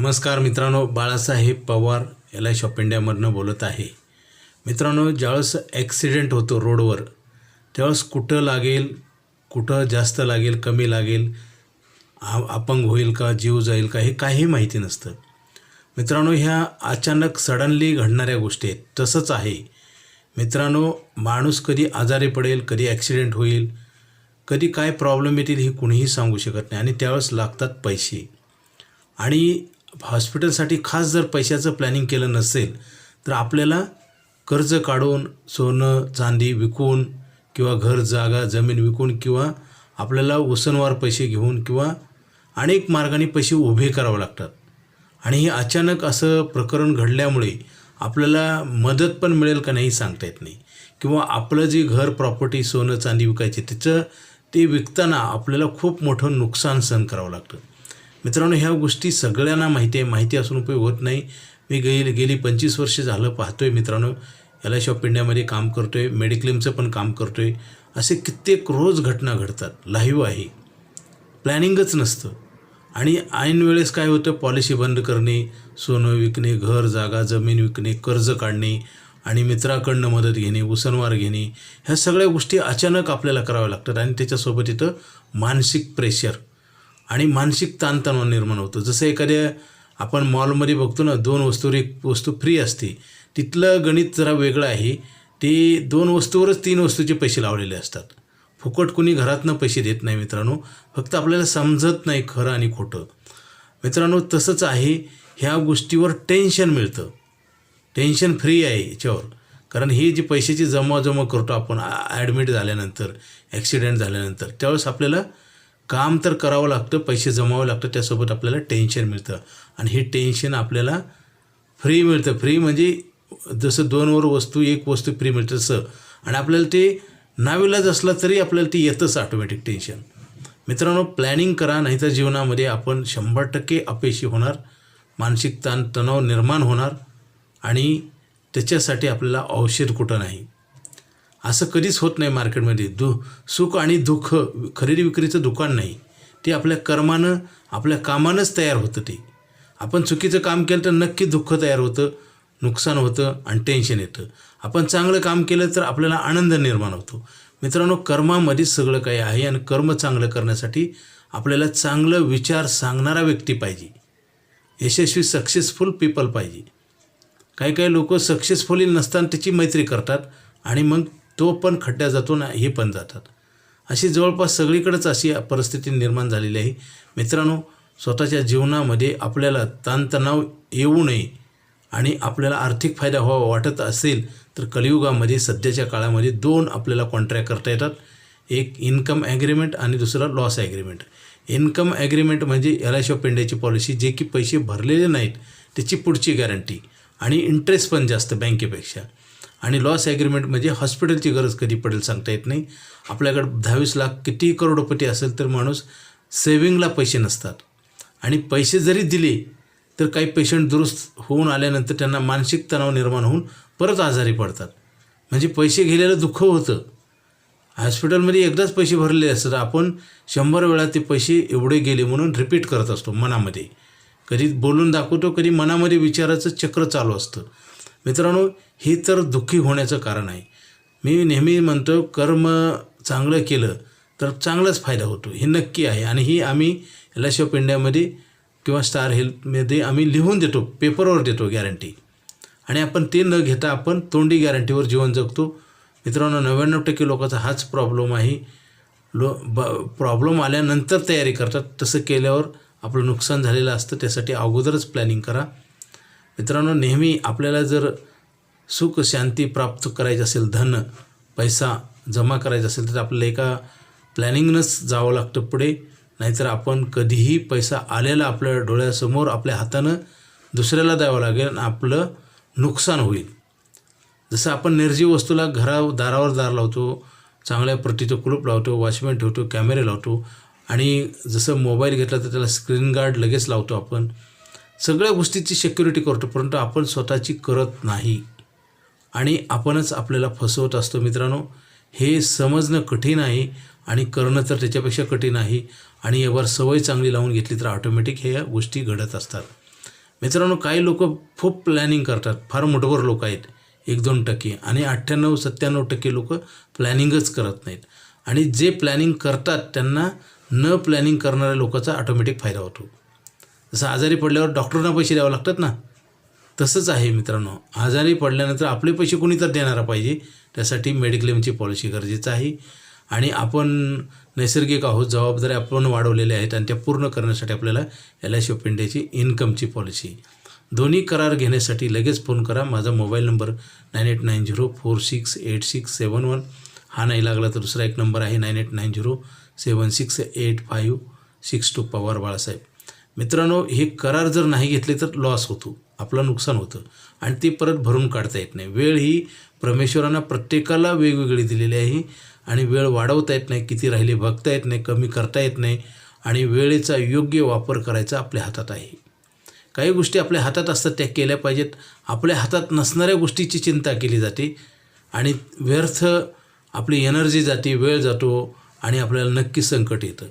नमस्कार मित्रांनो Balasaheb Pawar L I shop इंडियामधनं बोलत आहे. मित्रांनो ज्यावेळेस ॲक्सिडेंट होतो रोडवर त्यावेळेस कुठं लागेल कुठं जास्त लागेल कमी लागेल आ अपंग होईल का जीव जाईल का हे काही माहिती नसतं. मित्रांनो ह्या अचानक सडनली घडणाऱ्या गोष्टी आहेत. तसंच आहे. मित्रांनो माणूस कधी आजारी पडेल कधी ॲक्सिडेंट होईल कधी काय प्रॉब्लेम येतील हे कुणीही सांगू शकत नाही. आणि त्यावेळेस लागतात पैसे. आणि हॉस्पिटलसाठी खास जर पैशाचं प्लॅनिंग केलं नसेल तर आपल्याला कर्ज काढून सोनं चांदी विकून किंवा घर जागा जमीन विकून किंवा आपल्याला उसनवार पैसे घेऊन किंवा अनेक मार्गाने पैसे उभे करावे लागतात. आणि हे अचानक असं प्रकरण घडल्यामुळे आपल्याला मदत पण मिळेल का नाही सांगता येत नाही. किंवा आपलं जे घर प्रॉपर्टी सोनं चांदी विकायचे त्याचं ते विकताना आपल्याला खूप मोठं नुकसान सहन करावं लागतं. मित्रांनो ह्या गोष्टी सगळ्यांना माहिती आहे. माहिती असून उपयोग होत नाही. मी गेली गेली पंचवीस वर्ष झालं पाहतो आहे मित्रांनो. एल आय शॉप इंडियामध्ये काम करतो आहे मेडिक्लेमचं पण काम करतो आहे असे कित्येक रोज घटना घडतात. लाईव्ह आहे. प्लॅनिंगच नसतं. आणि ऐन वेळेस काय होतं? पॉलिसी बंद करणे सोनं विकणे घर जागा जमीन विकणे कर्ज काढणे आणि मित्राकडनं मदत घेणे उसनवार घेणे ह्या सगळ्या गोष्टी अचानक आपल्याला कराव्या लागतात आणि त्याच्यासोबत इथं मानसिक प्रेशर आणि मानसिक ताणतणाव निर्माण होतो. जसं एखाद्या आपण मॉलमध्ये बघतो ना दोन वस्तूवर एक वस्तू फ्री असते. तिथलं गणित जरा वेगळं आहे. ते दोन वस्तूवरच तीन वस्तूचे पैसे लावलेले असतात. फुकट कुणी घरातनं पैसे देत नाही मित्रांनो. फक्त आपल्याला समजत नाही खरं आणि खोटं. मित्रांनो तसंच आहे. ह्या गोष्टीवर टेन्शन मिळतं. टेन्शन फ्री आहे याच्यावर. कारण ही जी पैशाची जमा करतो आपण ॲडमिट झाल्यानंतर ॲक्सिडेंट झाल्यानंतर त्यावेळेस आपल्याला काम तर करावं लागतं पैसे जमावं लागतं त्यासोबत आपल्याला टेन्शन मिळतं. आणि हे टेन्शन आपल्याला फ्री मिळतं. फ्री म्हणजे जसं दोनवर वस्तू एक वस्तू फ्री मिळतं तसं. आणि आपल्याला ते नाविलाज असला तरी आपल्याला ते येतंच ऑटोमॅटिक टेन्शन मित्रांनो प्लॅनिंग करा नाहीतर जीवनामध्ये आपण शंभर टक्के अपयशी होणार. मानसिक ताण तणाव निर्माण होणार. आणि त्याच्यासाठी आपल्याला औषध कुठं नाही. असं कधीच होत नाही मार्केटमध्ये. दु सुख आणि दुःख खरेदी विक्रीचं दुकान नाही. ते आपल्या कर्मानं आपल्या कामानंच तयार होतं ते. आपण चुकीचं काम केलं तर नक्की दुःख तयार होतं नुकसान होतं आणि टेन्शन येतं. आपण चांगलं काम केलं तर आपल्याला आनंद निर्माण होतो. मित्रांनो कर्मामध्ये सगळं काही आहे आणि कर्म चांगलं करण्यासाठी आपल्याला चांगलं विचार सांगणारा व्यक्ती पाहिजे. यशस्वी सक्सेसफुल पीपल पाहिजे. काही काही लोक सक्सेसफुली नसताना त्याची मैत्री करतात आणि मग तो पण खड्ड्यात जातो ना हे पण जातात. अशी जवळपास सगळीकडेच अशी परिस्थिती निर्माण झालेली आहे. मित्रांनो स्वतःच्या जीवनामध्ये आपल्याला ताणतणाव येऊ नये आणि आपल्याला आर्थिक फायदा व्हावा वाटत असेल तर कलियुगामध्ये सध्याच्या काळामध्ये दोन आपल्याला कॉन्ट्रॅक्ट करता येतात. एक इन्कम ॲग्रीमेंट आणि दुसरं लॉस ॲग्रीमेंट इन्कम ॲग्रीमेंट म्हणजे एल आय ऑफ इंडियाची पॉलिसी जे की पैसे भरलेले नाहीत त्याची पुढची गॅरंटी आणि इंटरेस्ट पण जास्त बँकेपेक्षा आणि लॉस ॲग्रीमेंट म्हणजे हॉस्पिटलची गरज कधी पडेल सांगता येत नाही. आपल्याकडं दहावीस लाख किती करोडपती असेल तर माणूस सेविंगला पैसे नसतात. आणि पैसे जरी दिले तर काही पेशंट दुरुस्त होऊन आल्यानंतर त्यांना मानसिक तणाव निर्माण होऊन परत आजारी पडतात. म्हणजे पैसे गेलेलं दुःख होतं. हॉस्पिटलमध्ये एकदाच पैसे भरले असतात. आपण शंभर वेळा ते पैसे एवढे गेले म्हणून रिपीट करत असतो मनामध्ये. कधी बोलून दाखवतो कधी मनामध्ये विचाराचं चक्र चालू असतं. मित्रांनो हे तर दुःखी होण्याचं कारण आहे. मी नेहमी म्हणतो कर्म चांगलं केलं तर चांगलाच फायदा होतो. हे नक्की आहे. आणि ही आम्ही एल आय ऑफ इंडियामध्ये किंवा स्टार हेल्थमध्ये आम्ही लिहून देतो पेपरवर देतो गॅरंटी आणि आपण ते न घेता आपण तोंडी गॅरंटीवर जीवन जगतो. मित्रांनो नव्याण्णव टक्के लोकांचा हाच प्रॉब्लेम आहे. लो ब प्रॉब्लेम आल्यानंतर तयारी करतात. तसं केल्यावर आपलं नुकसान झालेलं असतं. त्यासाठी अगोदरच प्लॅनिंग करा. मित्रांनो नेहमी आपल्याला जर सुख शांती प्राप्त करायची असेल धन पैसा जमा करायचा असेल तर आपल्याला एका प्लॅनिंगनंच जावं लागतं पुढे. नाहीतर आपण कधीही पैसा आलेला आपल्या डोळ्यासमोर आपल्या हातानं दुसऱ्याला द्यावं लागेल आणि आपलं नुकसान होईल. जसं आपण निर्जीव वस्तूला घरा दारावर दार लावतो चांगल्या प्रतीचं कुलूप लावतो वॉचमॅन ठेवतो कॅमेरे लावतो आणि जसं मोबाईल घेतला तर त्याला स्क्रीन गार्ड लगेच लावतो आपण. सगळ्या गोष्टीची सिक्युरिटी करतो परंतु आपण स्वतःची करत नाही. आणि आपणच आपल्याला फसवत असतो मित्रांनो. हे समजणं कठीण आहे आणि करणं तर त्याच्यापेक्षा कठीण आहे. आणि यावर सवय चांगली लावून घेतली तर ऑटोमॅटिक ह्या गोष्टी घडत असतात. मित्रांनो काही लोक खूप प्लॅनिंग करतात. फार मोठभर लोक आहेत. एक दोन टक्के. आणि अठ्ठ्याण्णव सत्त्याण्णव टक्के लोक प्लॅनिंगच करत नाहीत. आणि जे प्लॅनिंग करतात त्यांना न प्लॅनिंग करणाऱ्या लोकांचा ऑटोमॅटिक फायदा होतो. जसं आजारी पडल्यावर डॉक्टरना पैसे द्यावे लागतात ना? तसंच आहे मित्रांनो. आजारी पडल्यानंतर आपले पैसे कोणी तर देणारा पाहिजे. त्यासाठी मेडिक्लेमची पॉलिसी गरजेचं आहे. आणि आपण नैसर्गिक आहोत जबाबदारी आपण वाढवलेल्या आहेत आणि त्या पूर्ण करण्यासाठी आपल्याला एल आय सी ऑफ इंडियाची इन्कमची पॉलिसी. दोन्ही करार घेण्यासाठी लगेच फोन करा. माझा mobile number nine eight nine zero four six eight six seven one हा नाही लागला तर दुसरा एक नंबर आहे. Nine eight nine zero seven six eight five six two Pawar Balasaheb मित्रांनो हे करार जर नाही घेतले तर लॉस होतो. आपलं नुकसान होतं. आणि ते परत भरून काढता येत नाही. वेळ ही परमेश्वरांना प्रत्येकाला वेगवेगळी दिलेली आहे आणि वेळ वाढवता येत नाही. किती राहिले बघता येत नाही कमी करता येत नाही आणि वेळेचा योग्य वापर करायचा आपल्या हातात आहे. काही गोष्टी आपल्या हातात असतात त्या केल्या पाहिजेत. आपल्या हातात नसणाऱ्या गोष्टीची चिंता केली जाते आणि व्यर्थ आपली एनर्जी जाते वेळ जातो आणि आपल्याला नक्की संकट येतं.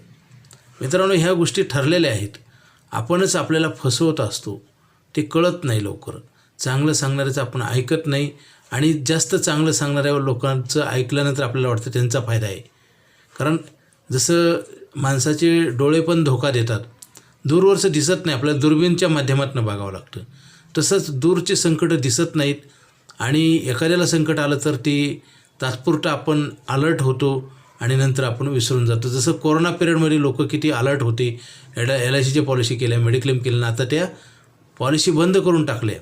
मित्रांनो ह्या गोष्टी ठरलेल्या आहेत. आपणच आपल्याला फसवत असतो ते कळत नाही लवकर. चांगलं सांगणाऱ्याचं आपण ऐकत नाही आणि जास्त चांगलं सांगणाऱ्या लोकांचं ऐकल्यानंतर आपल्याला वाटतं त्यांचा फायदा आहे. कारण जसं माणसाचे डोळे पण धोका देतात. दूरवरचं दिसत नाही आपल्याला दुर्बीनच्या माध्यमातून बघावं लागतं. तसंच दूरचे संकटं दिसत नाहीत आणि एखाद्याला संकट आलं तर ती तात्पुरतं आपण अलर्ट होतो. आणि नंतर आपण विसरून जातो. जसं कोरोना पिरियडमध्ये लोक किती अलर्ट होते एडा एल आय सीच्या पॉलिसी केल्या मेडिक्लेम केल्या आता त्या पॉलिसी बंद करून टाकल्या.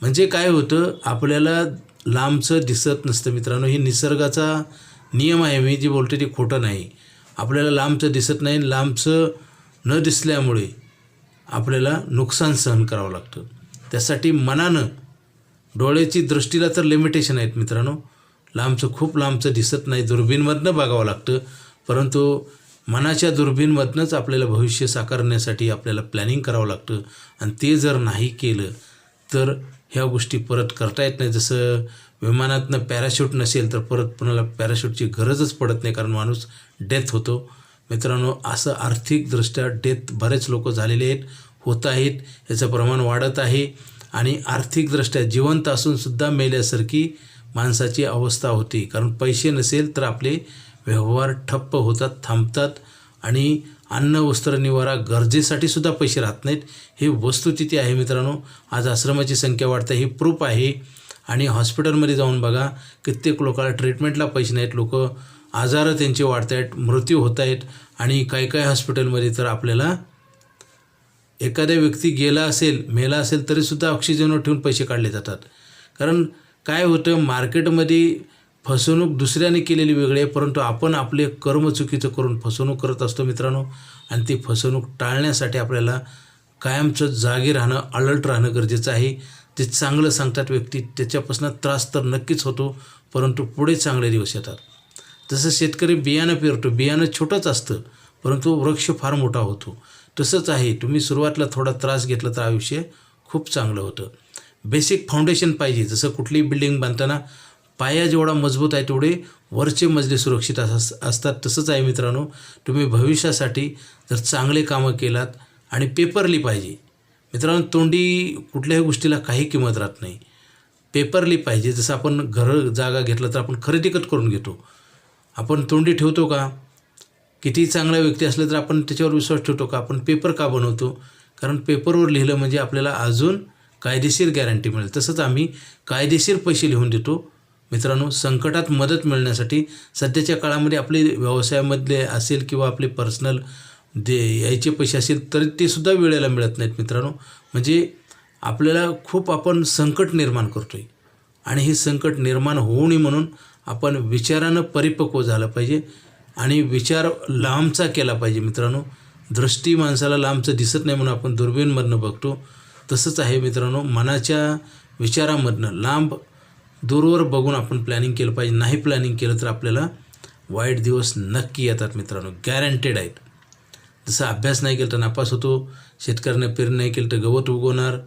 म्हणजे काय होतं आपल्याला लांबचं दिसत नसतं मित्रांनो. ही निसर्गाचा नियम आहे. मी जे बोलते ते खोटं नाही. आपल्याला लांबचं दिसत नाही. लांबचं न दिसल्यामुळे आपल्याला नुकसान सहन करावं लागतं. त्यासाठी मनानं डोळ्याची दृष्टीला तर लिमिटेशन आहेत मित्रांनो. लांबचं खूप लांबचं दिसत नाही. दुर्बीनमधनं बघावं लागतं. परंतु मनाच्या दुर्बीनमधनंच आपल्याला भविष्य साकारण्यासाठी आपल्याला प्लॅनिंग करावं लागतं. आणि ते जर नाही केलं तर ह्या गोष्टी परत करता येत नाही. जसं विमानातनं पॅराशूट नसेल तर परत कुणाला पॅराशूटची गरजच पडत नाही कारण माणूस डेथ होतो. मित्रांनो असं आर्थिकदृष्ट्या डेथ बरेच लोक झालेले आहेत होत आहेत याचं प्रमाण वाढत आहे. आणि आर्थिकदृष्ट्या जिवंत असूनसुद्धा मेल्यासारखी माणसाची अवस्था होती. कारण पैसे नसेल तर आपले व्यवहार ठप्प होतात थांबतात आणि अन्न वस्त्र निवारा गरजेसाठी सुद्धा पैसे राहत नाहीत. हे वस्तुस्थिती आहे मित्रांनो. आज आश्रमाची संख्या वाढते. ही प्रूफ आहे. आणि हॉस्पिटलमध्ये जाऊन बघा कित्येक लोकांना ट्रीटमेंटला पैसे नाहीत. लोक आजार त्यांचे वाढत आहेत मृत्यू होत आहेत आणि काही काही हॉस्पिटलमध्ये तर आपल्याला एखाद्या व्यक्ती गेला असेल मेला असेल तरीसुद्धा ऑक्सिजनवर ठेवून पैसे काढले जातात. कारण काय होतं मार्केटमध्ये फसवणूक दुसऱ्याने केलेली वेगळी आहे परंतु आपण आपले कर्म चुकीचं करून फसवणूक करत असतो मित्रांनो आणि ती फसवणूक टाळण्यासाठी आपल्याला कायमचं जागे राहणं अलर्ट राहणं गरजेचं आहे. जे चांगलं सांगतात व्यक्ती त्याच्यापासून त्रास तर नक्कीच होतो परंतु पुढे चांगले दिवस येतात. जसं शेतकरी बियाणं पेरतो बियाणं छोटंच असतं परंतु वृक्ष फार मोठा होतो. तसंच आहे तुम्ही सुरुवातीला थोडा त्रास घेतला तर आयुष्य खूप चांगलं होतं. बेसिक फाउंडेशन पाहिजे. जसं कुठलीही बिल्डिंग बांधताना पाया जेवढा मजबूत आहे तेवढे वरचे मजले सुरक्षित अस असतात. तसंच आहे मित्रांनो तुम्ही भविष्यासाठी जर चांगले कामं केलात आणि पेपरली पाहिजे. मित्रांनो तोंडी कुठल्याही गोष्टीला काही किंमत राहत नाही. पेपरली पाहिजे. जसं आपण घर जागा घेतलं तर आपण खरेदी कट करून घेतो. आपण तोंडी ठेवतो का? किती चांगला व्यक्ती असलं तर आपण त्याच्यावर विश्वास ठेवतो का? आपण पेपर का बनवतो? कारण पेपरवर लिहिलं म्हणजे आपल्याला अजून कायदेशीर गॅरंटी मिळेल. तसंच आम्ही कायदेशीर पैसे लिहून देतो. मित्रांनो संकटात मदत मिळण्यासाठी सध्याच्या काळामध्ये आपले व्यवसायामधले असेल किंवा आपले पर्सनल दे यायचे पैसे असेल तरी ते सुद्धा वेळेला मिळत नाहीत मित्रांनो. म्हणजे आपल्याला खूप आपण संकट निर्माण करतो आहे आणि हे संकट निर्माण होऊ नये म्हणून आपण विचारानं परिपक्व झालं पाहिजे आणि विचार लांबचा केला पाहिजे मित्रांनो. दृष्टी माणसाला लांबचं दिसत नाही म्हणून आपण दुर्बीणमधनं बघतो. तसंच आहे मित्रांनो मनाच्या विचारामधनं लांब दूरवर बघून आपण प्लॅनिंग केलं पाहिजे. नाही प्लॅनिंग केलं तर आपल्याला वाईट दिवस नक्की येतात मित्रांनो. गॅरंटेड आहेत. जसं अभ्यास नाही केला तर नापास होतो शेतकऱ्यांना पेरणी नाही केलं तर गवत उगवणार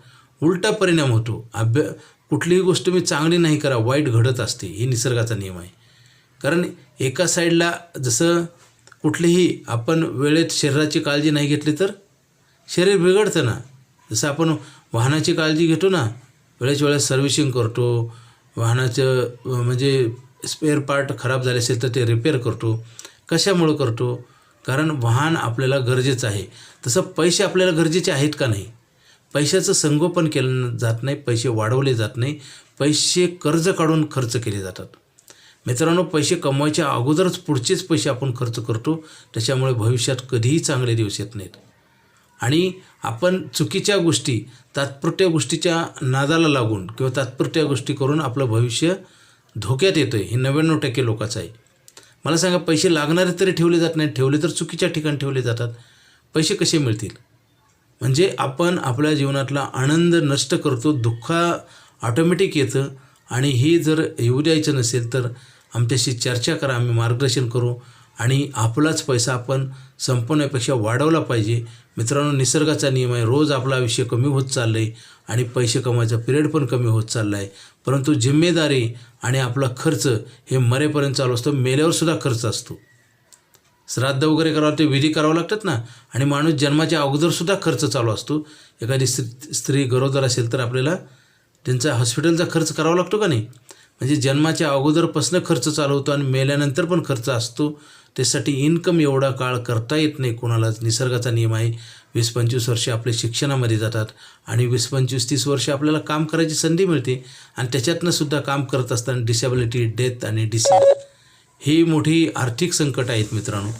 उलटा परिणाम होतो. अभ्या कुठलीही गोष्ट मी चांगली नाही करा वाईट घडत असते. ही निसर्गाचा नियम आहे. कारण एका साईडला जसं कुठलीही आपण वेळेत शरीराची काळजी नाही घेतली तर शरीर बिघडतं ना. जसं आपण वाहनाची काळजी घेतो ना वेळेच वेळेस सर्व्हिसिंग करतो वाहनाचं म्हणजे स्पेअर पार्ट खराब झाले असेल तर ते रिपेअर करतो. कशामुळं करतो? कारण वाहन आपल्याला गरजेचं आहे. तसं पैसे आपल्याला गरजेचे आहेत का नाही? पैशाचं संगोपन केलं जात नाही पैसे वाढवले जात नाही पैसे कर्ज काढून खर्च केले जातात. मित्रांनो पैसे कमवायच्या अगोदरच पुढचेच पैसे आपण खर्च करतो त्याच्यामुळे भविष्यात कधीही चांगले दिवस येत नाहीत. आणि आपण चुकीच्या गोष्टी तात्पुरत्या गोष्टीच्या नादाला लागून किंवा तात्पुरत्या गोष्टी करून आपलं भविष्य धोक्यात येतं आहे हे नव्याण्णव टक्के लोकांचं आहे. मला सांगा पैसे लागणारे तरी ठेवले जात नाही ठेवले तर चुकीच्या ठिकाणी ठेवले जातात. पैसे कसे मिळतील? म्हणजे आपण आपल्या जीवनातला आनंद नष्ट करतो दुःख ऑटोमॅटिक येतं. आणि हे जर येऊ द्यायचं नसेल तर आमच्याशी चर्चा करा आम्ही मार्गदर्शन करू. आणि आपलाच पैसा आपण संपवण्यापेक्षा वाढवला पाहिजे. मित्रांनो निसर्गाचा नियम आहे. रोज आपला आयुष्य कमी होत चाललं आहे आणि पैसे कमायचा पिरियड पण कमी होत चालला आहे परंतु जिम्मेदारी आणि आपला खर्च हे मरेपर्यंत चालू असतो. मेल्यावरसुद्धा खर्च असतो. श्राद्ध वगैरे करावं ते विधी करावं लागतात ना? आणि माणूस जन्माच्या अगोदरसुद्धा खर्च चालू असतो. एखादी स्त्री स्त्री गरोदर असेल तर आपल्याला त्यांचा हॉस्पिटलचा खर्च करावा लागतो का नाही? म्हणजे जन्माच्या अगोदरपासून खर्च चालू होतो आणि मेल्यानंतर पण खर्च असतो. त्यासाठी इन्कम एवढा काळ करता येत नाही कोणालाच. निसर्गाचा नियम आहे. वीस पंचवीस वर्षे आपले शिक्षणामध्ये जातात आणि वीस पंचवीस तीस वर्षे आपल्याला काम करायची संधी मिळते आणि त्याच्यातनं सुद्धा काम करत असताना डिसेबिलिटी डेथ आणि डिसीज ही मोठी आर्थिक संकट आहेत मित्रांनो.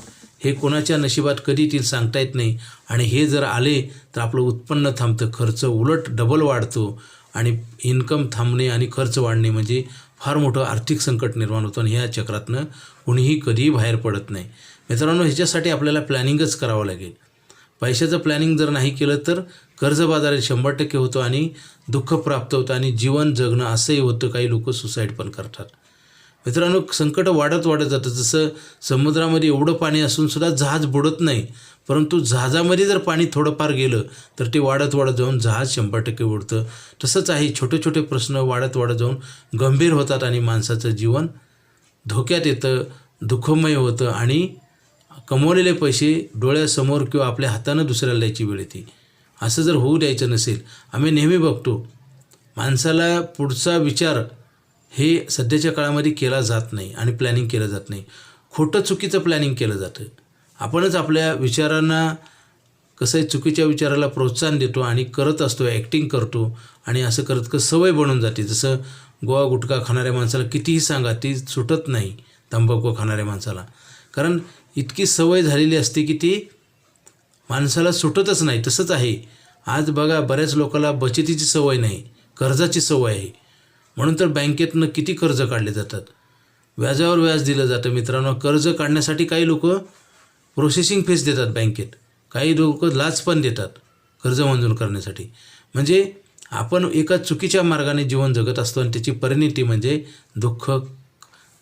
हे कोणाच्या नशिबात कधी येतील सांगता येत नाही आणि हे जर आले तर आपलं उत्पन्न थांबतं खर्च उलट डबल वाढतो आणि इन्कम थांबणे आणि खर्च वाढणे म्हणजे फार मोठं आर्थिक संकट निर्माण होतं आणि ह्या चक्रातनं कुणीही कधीही बाहेर पडत नाही. मित्रांनो ह्याच्यासाठी आपल्याला प्लॅनिंगच करावं लागेल. पैशाचं प्लॅनिंग जर नाही केलं तर कर्जबाजारी शंभर टक्के होतं आणि दुःख प्राप्त होतं आणि जीवन जगणं असंही होतं काही लोक सुसाईड पण करतात. मित्रांनो संकट वाढत वाढत जातं. जसं समुद्रामध्ये एवढं पाणी असून सुद्धा जहाज बुडत नाही परंतु जहाजामध्ये जर पाणी थोडंफार गेलं तर ते वाढत वाढत जाऊन जहाज शंभर टक्के उडतं. तसंच आहे छोटे छोटे प्रश्न वाढत वाढत जाऊन गंभीर होतात आणि माणसाचं जीवन धोक्यात येतं दुःखमय होतं आणि कमवलेले पैसे डोळ्यासमोर किंवा आपल्या हातानं दुसऱ्याला द्यायची वेळ येते. असं जर होऊ द्यायचं नसेल आम्ही नेहमी बघतो माणसाला पुढचा विचार हे सध्याच्या काळामध्ये केला जात नाही आणि प्लॅनिंग केलं जात नाही. खोटं चुकीचं प्लॅनिंग केलं जातं. आपणच आपल्या विचारांना कसं आहे चुकीच्या विचाराला प्रोत्साहन देतो आणि करत असतो ॲक्टिंग करतो आणि असं करत करत सवय बनून जाते. जसं गोवा गुटखा खाणाऱ्या माणसाला कितीही सांगा ती सुटत नाही तंबाखू खाणाऱ्या माणसाला. कारण इतकी सवय झालेली असते की ती माणसाला सुटतच नाही. तसंच आहे. आज बघा बऱ्याच लोकांना बचतीची सवय नाही कर्जाची सवय आहे. म्हणून तर बँकेतनं किती कर्ज काढले जातात? व्याजावर व्याज दिलं जातं मित्रांनो. कर्ज काढण्यासाठी काही लोक प्रोसेसिंग फीस देतात बँकेत काही लोक लाच पण देतात कर्ज मंजूर करण्यासाठी. म्हणजे आपण एका चुकीच्या मार्गाने जीवन जगत असतो आणि त्याची परिणिती म्हणजे दुःख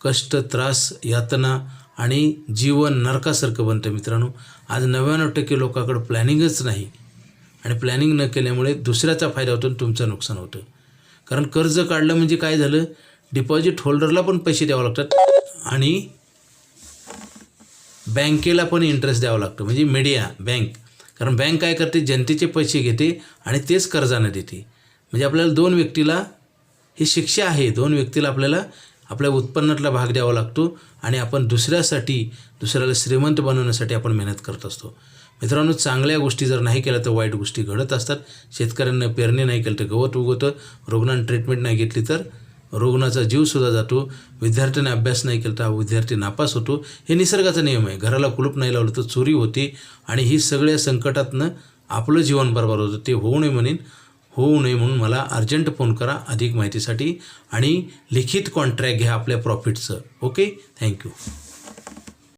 कष्ट त्रास यातना आणि जीवन नरकासारखं बनतं मित्रांनो. आज नव्याण्णव टक्के लोकांकडं प्लॅनिंगच नाही. आणि प्लॅनिंग न केल्यामुळे दुसऱ्याचा फायदा होतो आणि तुमचं नुकसान होतं. कारण कर्ज काढलं म्हणजे काय झालं? डिपॉझिट होल्डरला पण पैसे द्यावे लागतात आणि बँकेला पण इंटरेस्ट द्यावा लागतो. म्हणजे मीडिया बँक कारण बँक काय करते? जनतेचे पैसे घेते आणि तेच कर्जानं देते. म्हणजे आपल्याला दोन व्यक्तीला ही शिक्षा आहे. दोन व्यक्तीला आपल्याला आपल्या उत्पन्नातला भाग द्यावा लागतो आणि आपण दुसऱ्यासाठी दुसऱ्याला श्रीमंत बनवण्यासाठी आपण मेहनत करत असतो. मित्रांनो चांगल्या गोष्टी जर नाही केल्या तर वाईट गोष्टी घडत असतात. शेतकऱ्यांना पेरणी नाही केलं तर गवत उगवतं. रुग्णांना ट्रीटमेंट नाही घेतली तर रुग्णाचा जीवसुद्धा जातो विद्यार्थ्याने अभ्यास नाही केला तर विद्यार्थी नापास होतो. हे निसर्गाचा नियम आहे. घराला कुलूप नाही लावलं तर चोरी होती आणि ही सगळ्या संकटातनं आपलं जीवन बरोबर होतं. ते होऊ नये म्हणेन. होऊ नये म्हणून मला अर्जंट फोन करा अधिक माहितीसाठी आणि लिखित कॉन्ट्रॅक्ट घ्या आपल्या प्रॉफिटचं ओके थँक्यू